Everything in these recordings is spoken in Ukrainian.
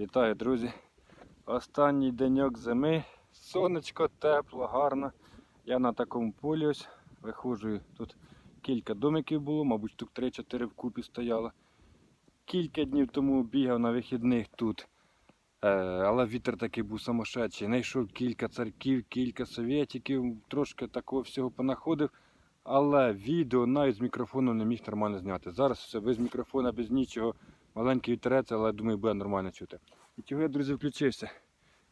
Вітаю, друзі! Останній деньок зими. Сонечко тепло, гарно. Я на такому полі ось виходжу. Тут кілька домиків було, мабуть, тут 3-4 вкупі стояло. Кілька днів тому бігав на вихідних тут. Е, але вітер такий був самошедший. Знайшов кілька царків, кілька совєтиків, трошки такого всього понаходив. Але відео навіть з мікрофону не міг нормально зняти. Зараз все без мікрофона, без нічого. Маленький вітерець, але думаю, буде нормально чути. І чого я, друзі, включився.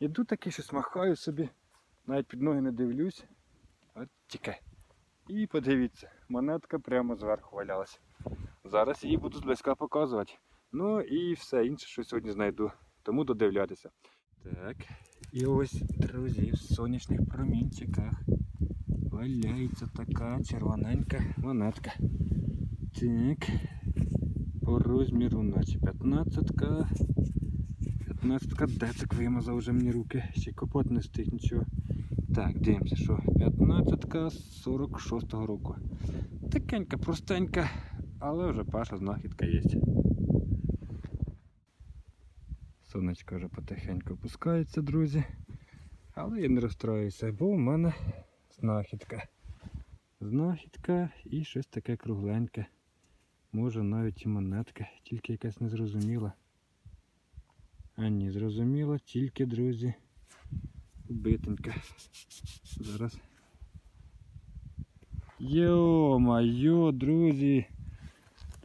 Іду такий щось махаю собі, навіть під ноги не дивлюсь. От тікай. І подивіться, монетка прямо зверху валялася. Зараз її буду зблизька показувати. Ну і все інше, що сьогодні знайду. Тому додивлятися. Так. І ось, друзі, в сонячних промінчиках валяється така червоненька монетка. Так. Розміру, наче 15-ка. 15-ка, де так вимазав вже мені руки. Ще копот не стиг нічого. Так, дивимося, що 15-ка 46-го року. Такенька, простенька, але вже перша знахідка є. Сонечко вже потихеньку опускається, друзі. Але я не розстроююся, бо в мене знахідка. Знахідка і щось таке кругленьке. Може навіть і монетка, тільки якась незрозуміла. А ні, зрозуміло, тільки, друзі, битенька. Зараз. Йо-майо, друзі!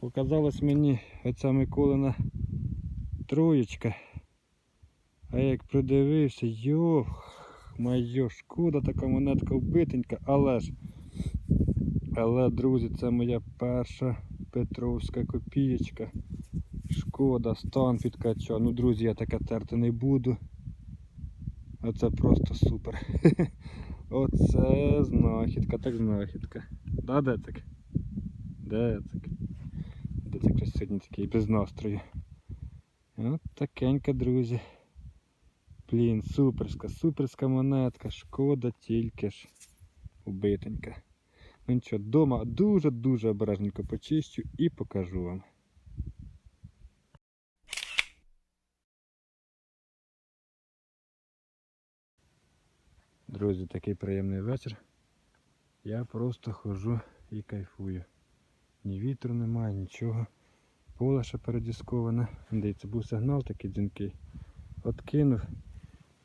Показалось мені оця Миколина троєчка. А як придивився, йо, майо, шкода така монетка вбитенька, але ж. Але, друзі, це моя перша Петровська копієчка. Шкода, стан підкачав. Ну, друзі, я таке терти не буду. Оце просто супер. Оце знахідка, так знахідка. Да, Децик? Децик. Децик щось сьогодні такий без настрою. От такенька, друзі. Блін, суперська, суперська монетка. Шкода тільки ж убитенька. Нічого, вдома дуже-дуже обережненько почищу і покажу вам. Друзі, такий приємний вечір. Я просто ходжу і кайфую. Ні вітру немає, нічого. Поле ще передісковане. Дивіться, був сигнал такий дзвінкий. Откинув.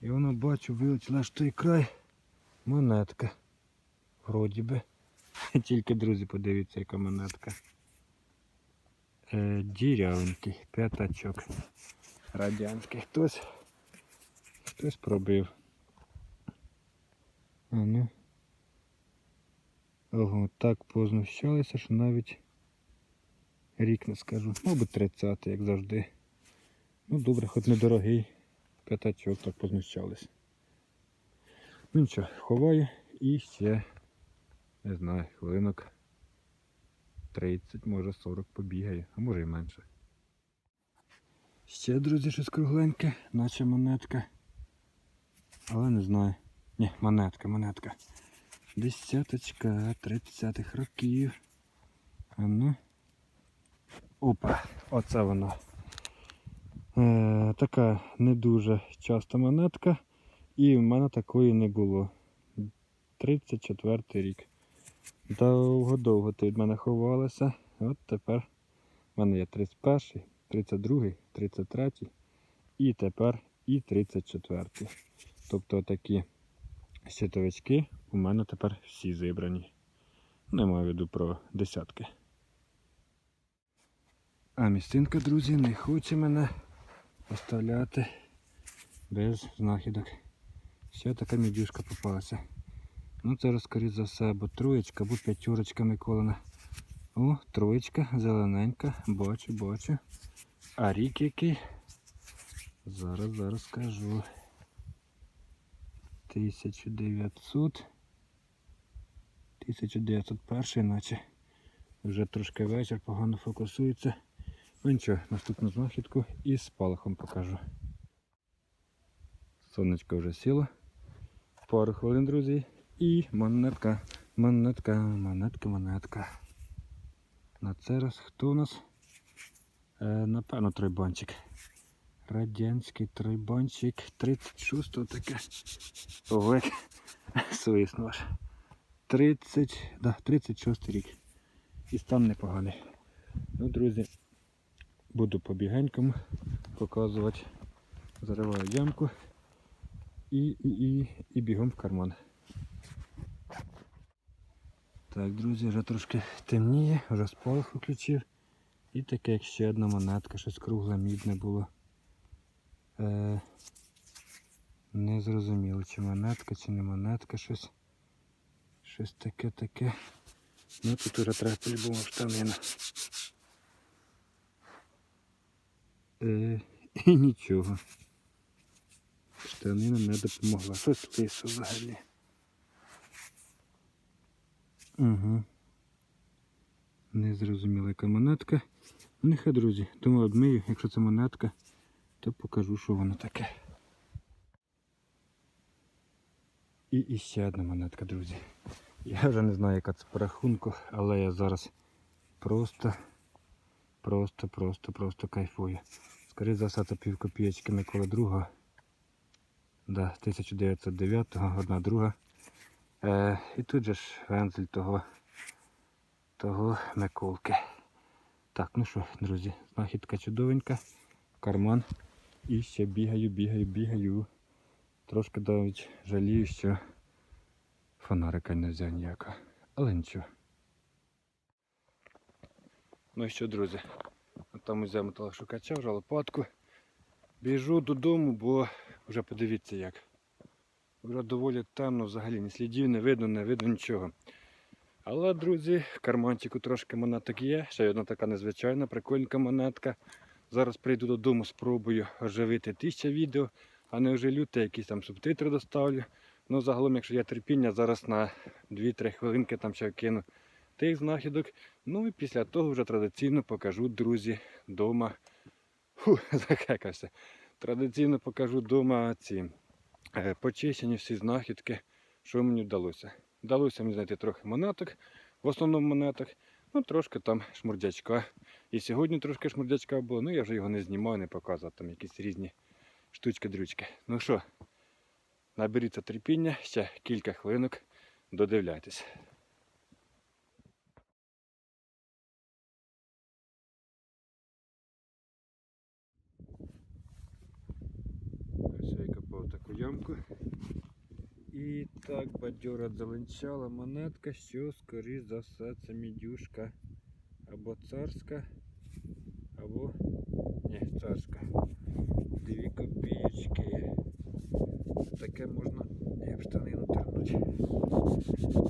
І воно бачу, вилетіла аж той край. Монетка. Вроді би. Тільки, друзі, подивіться, яка монетка. Е, дірявенький, п'ятачок. Радянський. Хтось хтось пробив. А ну. Ого, так познущалися, що навіть рік не скажу. Мабуть 30 як завжди. Ну добре, хоч недорогий. П'ятачок так познущались. Ну нічого, ховаю і ще не знаю, хвилинок 30, може 40 побігаю, а може і менше. Ще, друзі, щось кругленьке, наче монетка. Але не знаю. Ні, монетка, монетка. Десяточка 30-х років. А ну. Опа, оце вона. Е, така не дуже часта монетка. І в мене такої не було. 34 рік. Довго-довго ти від мене ховалася. От тепер в мене є 31, 32, 33 і тепер і 34. Тобто такі щитовички у мене тепер всі зібрані. Не маю в виду про десятки. А місцинка, друзі, не хоче мене оставляти без знахідок. Ще така мідюшка попалася. Ну це розкоріть за все, або троєчка, або п'ятерочка Миколина. О, троєчка, зелененька, бачу, бачу. А рік який? Зараз, зараз скажу. 1900. 1901, наче. Вже трошки вечір, погано фокусується. Ну нічого, наступну знахідку і з палахом покажу. Сонечко вже сіло. Пару хвилин, друзі. І монетка, монетка, монетка, монетка. На це раз хто у нас? Е, напевно, тройбанчик. Радянський тройбанчик 36-го таке. Овек свисно аж. 30, да, 36 рік. І стан непоганий. Ну, друзі, буду побігеньком показувати. Зариваю ямку і, і, і, і бігом в карман. Так, друзі, вже трошки темніє, вже спалах включив. І таке, як ще одна монетка, щось кругле, мідне було. Е, не зрозуміло, чи монетка, чи не монетка, щось. Щось таке таке. Ну тут уже треба по-любому штанина. Е, і нічого. Штанина не допомогла. Щось лисо взагалі. Угу. Не зрозуміла, яка монетка. Ну, Нехай, друзі, думаю, обмию, якщо це монетка, то покажу, що воно таке. І, і ще одна монетка, друзі. Я вже не знаю, яка це по рахунку, але я зараз просто, просто, просто, просто кайфую. Скоріше за все, це пів копієчки Миколи II. Да, 1909-го, одна друга. Е, і тут же ж вензель того, того Миколки. Так, ну що, друзі, знахідка чудовенька, карман. І ще бігаю, бігаю, бігаю. Трошки навіть жалію, що фонарика не взяв ніякого. Але нічого. Ну і що, друзі? Там взяв металошукача, вже лопатку. Біжу додому, бо вже подивіться як. Вже доволі темно, взагалі ні слідів не видно, не видно нічого. Але, друзі, в карманчику трошки монеток є. Ще одна така незвичайна, прикольна монетка. Зараз прийду додому, спробую оживити тисяча відео, а не оживлю, та якісь там субтитри доставлю. Ну, загалом, якщо є терпіння, зараз на 2-3 хвилинки там ще кину тих знахідок. Ну і після того вже традиційно покажу, друзі, вдома. Фу, закекався. Традиційно покажу вдома ці е, почищені всі знахідки, що мені вдалося. Вдалося мені знайти трохи монеток, в основному монеток, ну трошки там шмурдячка. І сьогодні трошки шмурдячка було, ну я вже його не знімаю, не показував, там якісь різні штучки-дрючки. Ну що, наберіться терпіння, ще кілька хвилинок, додивляйтесь. ямку. І так бадьора дзеленчала монетка, що скоріш за все це мідюшка або царська, або ні, царська. Дві копійки. Таке можна і об штанину тернуть.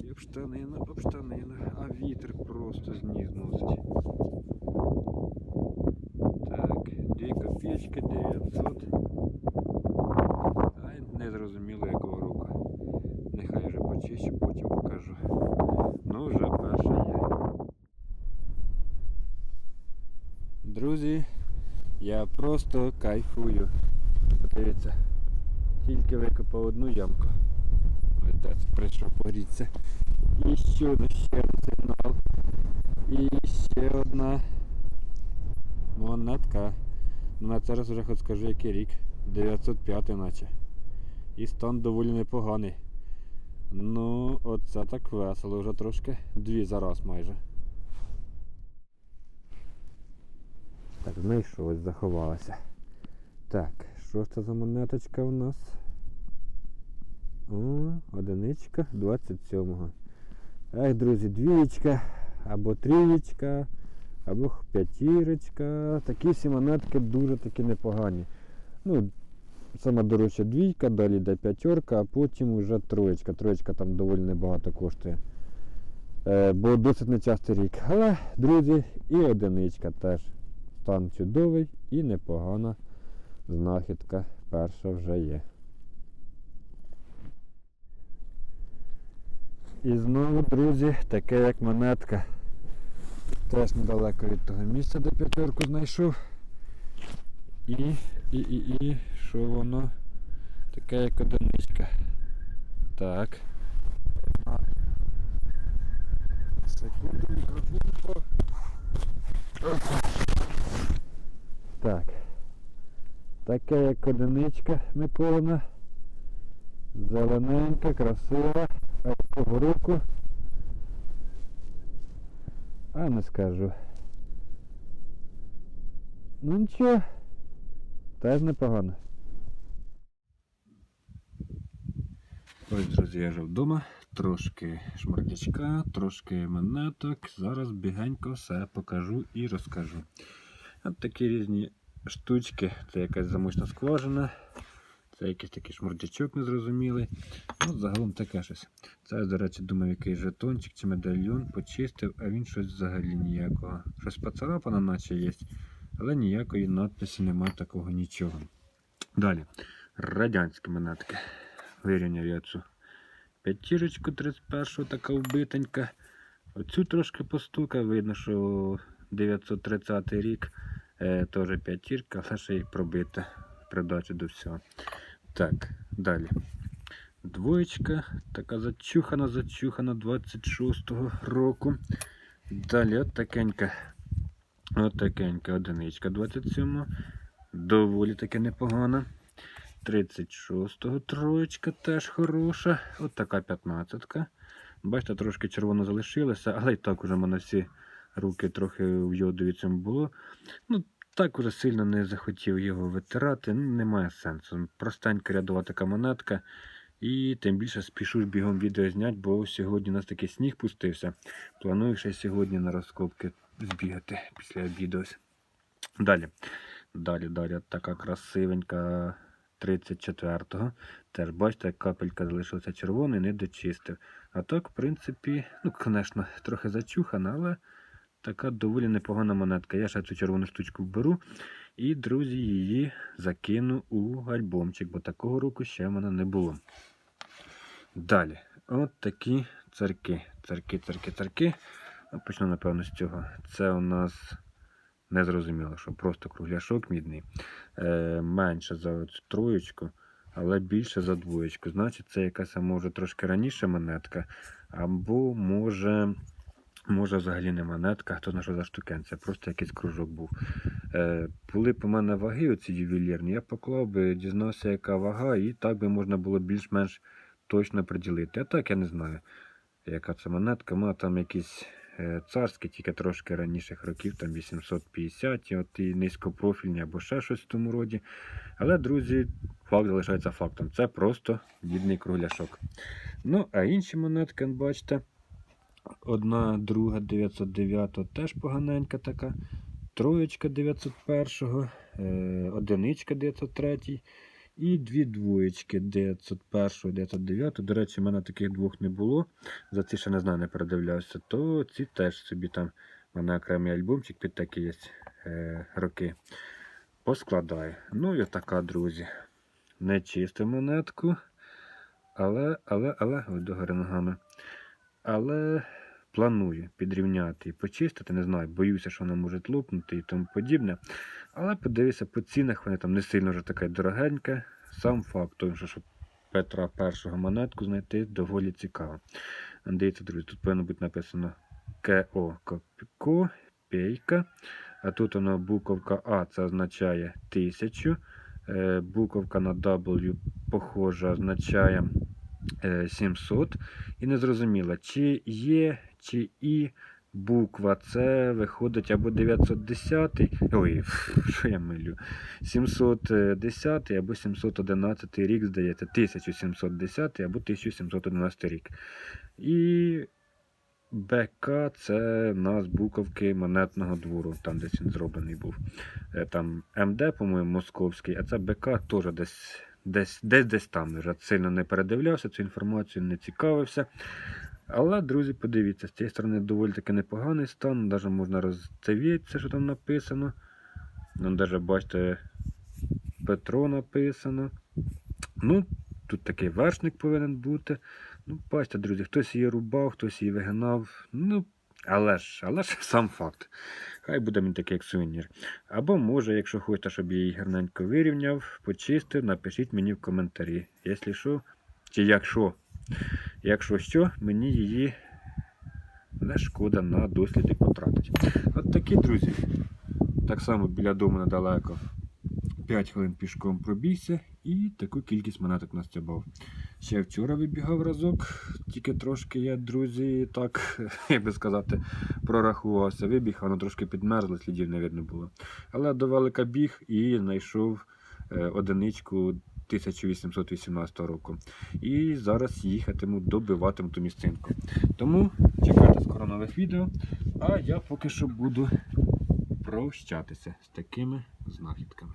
І об штанину, об штанину. А вітер просто з ніг зносить. Зрозуміло якого року. Нехай вже почищу, потім покажу. Ну, вже перша є. Друзі, я просто кайфую. Подивіться, тільки викопав одну ямку. Отець прийшов погрітися. І ще один сигнал. І ще одна монетка. Ну на це раз вже хоч скажу який рік. 905 наче. І стан доволі непоганий. Ну, оце так весело, вже трошки дві зараз майже. Так, знайшов, ось заховалася. Так, що це за монеточка у нас? О, одиничка 27-го. Ех, друзі, двієчка, або трієчка, або п'ятірочка. Такі всі монетки дуже таки непогані. Ну, сама дорожча двійка, далі йде п'ятерка, а потім вже троєчка. Троєчка там доволі небагато коштує. Е, бо досить нечастий рік. Але, друзі, і одиничка теж. Стан чудовий і непогана знахідка. Перша вже є. І знову, друзі, таке як монетка. Теж недалеко від того місця, де п'ятерку знайшов. І, і, і, і, що воно? Таке як одиничка. Так. Секунду мікрофон. Так. Таке як одиничка Миколина. Зелененька, красива. Якого року? А не скажу. Ну нічого. Теж непогано. Ось, друзі, я вже вдома. Трошки шмардячка, трошки монеток. Зараз бігенько все покажу і розкажу. От такі різні штучки. Це якась замочна скважина. Це якийсь такий шмурдячок незрозумілий. Ну, загалом таке щось. Це, до речі, думав, який жетончик чи медальйон почистив, а він щось взагалі ніякого. Щось поцарапано, наче є, але ніякої надписі немає такого нічого. Далі. Радянські монетки. Вирівняв я цю п'ятірочку 31-го, така вбитенька. Оцю трошки постукав, видно, що 930 рік. Е, теж п'ятірка, але ще й пробита. Придача до всього. Так, далі. Двоєчка, така зачухана, зачухана 26-го року. Далі от такенька. От такенька одиничка 27-го. Доволі таки непогана. 36-го троєчка теж хороша. От така 15-ка. Бачите, трошки червоно залишилося, але і так уже в мене всі руки трохи в йодові цьому було. Ну, так уже сильно не захотів його витирати, ну, немає сенсу. Простенька рядова така монетка. І тим більше спішу бігом відео зняти, бо сьогодні у нас такий сніг пустився. Планую ще сьогодні на розкопки збігати після обіду. ось. Далі. Далі, далі, така красивенька 34-го. Теж бачите, капелька залишилася червоною, не дочистив. А так, в принципі, ну, звісно, трохи зачухана, але така доволі непогана монетка. Я ще цю червону штучку вберу. І, друзі, її закину у альбомчик, бо такого року ще в мене не було. Далі, от такі царки. Царки, царки, царки. Ну, Почну, напевно, з цього. Це у нас незрозуміло, що просто кругляшок мідний. Е, менше за троєчку, але більше за двоєчку. Значить, це якась може трошки раніше монетка, або може. Може, взагалі не монетка, хто знає, що за штукен, це просто якийсь кружок був. Е, були у мене ваги, оці ювелірні, я поклав би, дізнався, яка вага, і так би можна було більш-менш точно приділити. А так я не знаю, яка це монетка. Вона там якісь е, царські, тільки трошки раніших років, там 850, і от і низькопрофільні або ще щось в тому роді. Але, друзі, факт залишається фактом. Це просто бідний кругляшок. Ну, а інші монетки, бачите. Одна, друга 909 теж поганенька така. Троєчка 901, е, одиничка 903 і дві двоєчки 901, 909. До речі, в мене таких двох не було. За ці ще не знаю, не передивлявся. То ці теж собі там в мене окремий альбомчик під такі є е, роки. Поскладаю. Ну і така, друзі. Не чисту монетку. Але, але, але, догори ногами. Але планую підрівняти і почистити. Не знаю, боюся, що вона може лопнути і тому подібне. Але подивися, по цінах вони там не сильно вже така й дорогенька. Сам факт, той, що щоб Петра першого монетку знайти доволі цікаво. Дивіться, друзі, тут повинно бути написано КО Копійка. А тут воно буковка А, це означає 1000. Е, Буковка на W, похожа, означає 700. І не зрозуміло, чи є, чи і буква С виходить або 910, ой, що я милю, 710 або 711 рік, здається, 1710 або 1711 рік. І БК це нас буковки монетного двору, там десь він зроблений був. Е, Там МД, по-моєму, московський, а це БК теж десь десь, десь, десь там. Вже сильно не передивлявся, цю інформацію не цікавився. Але, друзі, подивіться, з цієї сторони доволі таки непоганий стан. Навіть можна розцевіти що там написано. Ну, навіть бачите, Петро написано. Ну, тут такий вершник повинен бути. Ну, бачите, друзі, хтось її рубав, хтось її вигинав. Ну, але ж, але ж сам факт. Хай буде він такий як сувенір. Або може, якщо хочете, щоб я її гарненько вирівняв, почистив, напишіть мені в коментарі. Якщо що, чи якщо, якщо що, мені її не шкода на досліди потратити. От такі, друзі. Так само біля дому недалеко. 5 хвилин пішком пробігся і таку кількість монеток настябав. Ще вчора вибігав разок, тільки трошки я, друзі, так, як би сказати, прорахувався. Вибіг, воно трошки підмерзло, слідів не видно було. Але до велика біг і знайшов е, одиничку 1818 року. І зараз їхатиму, добиватиму ту місцинку. Тому чекайте скоро нових відео. А я поки що буду прощатися з такими знахідками.